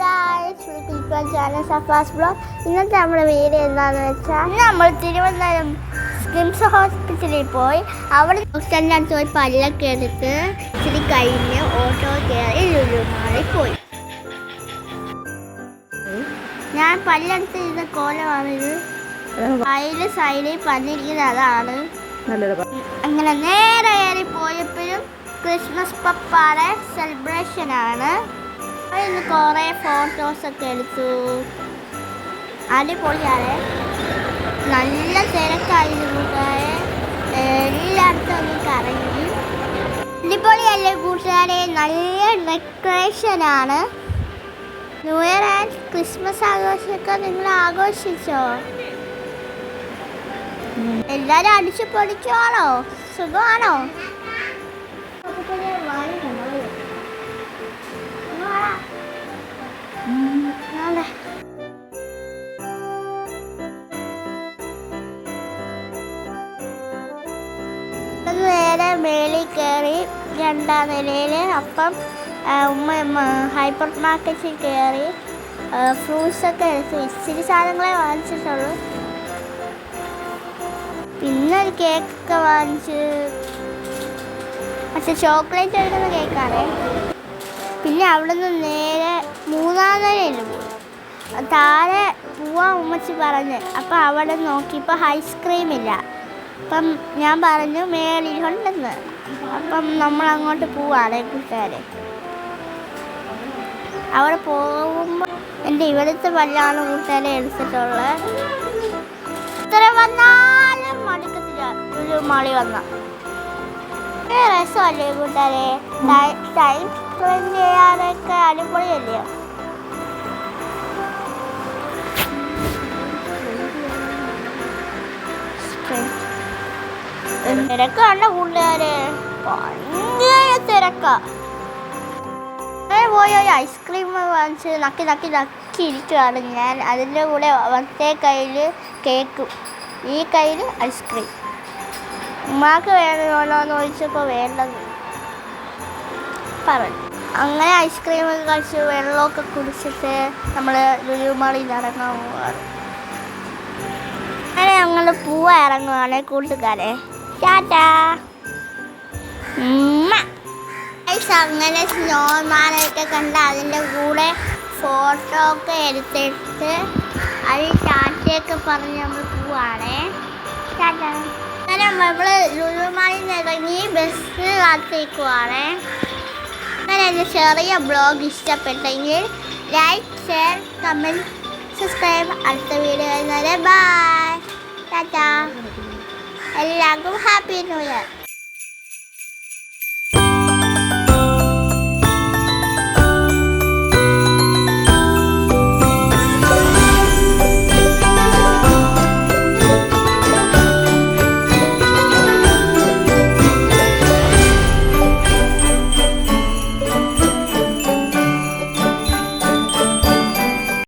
Guys welcome channel Safa's blog ഇന്നത്തെ നമ്മുടെ video എന്താണെന്ന് വെച്ചാൽ നമ്മൾ തിരുവനന്തപുരം സ്കിംസ് ഹോസ്പിറ്റലിൽ പോയി. അവിടെ ഡോക്ടറിന്റെ അടുത്ത് പോയി പല്ലൊക്കെ എടുത്ത് ഇച്ചിരി കഴിഞ്ഞ് ഓട്ടോ കയറി ലുലുമാറി പോയി. ഞാൻ പല്ലെടുത്ത് ഇരുന്ന കോലമാണിത്. അതിന്റെ സൈഡിൽ പല്ലിരിക്കുന്നത് അതാണ്. അങ്ങനെ നേരെ കയറി പോയപ്പോഴും ക്രിസ്മസ് പപ്പാടെ സെലിബ്രേഷൻ ഇന്ന് കുറേ ഫോട്ടോസൊക്കെ എടുത്തു. അടിപൊളിയാണ്. നല്ല തിരക്കായിരുന്നു എല്ലായിടത്തും ഒന്ന് കറങ്ങി. അടിപൊളിയല്ലേ കൂട്ടുകാരെ? നല്ല ഡെക്കറേഷനാണ് ന്യൂ ഇയർ ആൻഡ് ക്രിസ്മസ് ആഘോഷമൊക്കെ നിങ്ങൾ ആഘോഷിച്ചോ? എല്ലാവരും അടിച്ചു പൊടിക്കുവാണോ സുഖമാണോ? നേരെ മേളിൽ കയറി രണ്ടാം നിലയിൽ അപ്പം ഉമ്മ ഹൈപ്പർ മാർക്കറ്റിൽ കയറി ഫ്രൂട്ട്സൊക്കെ എടുത്തു ഇച്ചിരി സാധനങ്ങളെ വാങ്ങിച്ചിട്ടുള്ളൂ. പിന്നെ ഒരു കേക്കൊക്കെ വാങ്ങിച്ച് പക്ഷെ ചോക്ലേറ്റ് എടുക്കുന്ന കേക്കാണ് പിന്നെ അവിടെ നിന്ന് നേരെ മൂന്നാം നിലയിൽ പോയി. താഴെ പോവാൻ ഉമ്മച്ചി പറഞ്ഞ്. അപ്പം അവിടെ നോക്കിയപ്പോൾ ഐസ്ക്രീം ഇല്ല. അപ്പം ഞാൻ പറഞ്ഞു മേളിലുണ്ടെന്ന്. അപ്പം നമ്മൾ അങ്ങോട്ട് പോവാണ് കൂട്ടുകാരെ. അവിടെ പോകുമ്പോൾ എന്റെ ഇവിടുത്തെ പല്ലാണ് കൂട്ടുകാരെ എടുത്തിട്ടുള്ളത്. ഇത്ര വന്നാലും മടുക്കത്തില്ല. ഒരു മളി വന്ന. രസമല്ലേ കൂട്ടുകാരെ? ടൈം സ്പെൻഡ് ചെയ്യാനൊക്കെ അടിപൊളിയല്ലേ? തിരക്കാണ് കൂട്ടുകാരെ. ഭയങ്കര തിരക്കാ. പോയി ഒരു ഐസ്ക്രീം വാങ്ങിച്ച് നക്കി നക്കി നക്കി ഇരിക്കുകയാണ് ഞാൻ അതിന്റെ കൂടെ അവത്തെ കയ്യിൽ കേക്കും ഈ കയ്യിൽ ഐസ്ക്രീം ഉമ്മാക്ക് വേണോ എന്ന് ചോദിച്ചപ്പോൾ വേണ്ടത് പറഞ്ഞു. അങ്ങനെ ഐസ്ക്രീം ഒക്കെ കഴിച്ച് വെള്ളമൊക്കെ കുടിച്ചിട്ട് നമ്മൾ ലുലുമാളി ഇറങ്ങാൻ പോവാണ്. അങ്ങനെ ഞങ്ങൾ പൂവ ഇറങ്ങുവാണ് കൂട്ടുകാരെ. ടാറ്റാ അങ്ങനെ സ്നോമാനൊക്കെ കണ്ട് അതിന്റെ കൂടെ ഫോട്ടോ ഒക്കെ എടുത്തിട്ട് അത് ടാറ്റയൊക്കെ പറഞ്ഞ് നമ്മൾ പോവാണേ. ടാറ്റ അങ്ങനെ നമ്മൾ ലുലുമാളിൽ ഇറങ്ങി ബസ് കാത്തിരിക്കുവാണേ. അങ്ങനെ എന്റെ ചെറിയ ബ്ലോഗ് ഇഷ്ടപ്പെട്ടെങ്കിൽ ലൈക്ക് ഷെയർ കമന്റ് സബ്സ്ക്രൈബ് അടുത്ത വീഡിയോ വരുന്നത് ബൈ ടാറ്റ എല്ലാവർക്കും ഹാപ്പി ന്യൂ ഇയർ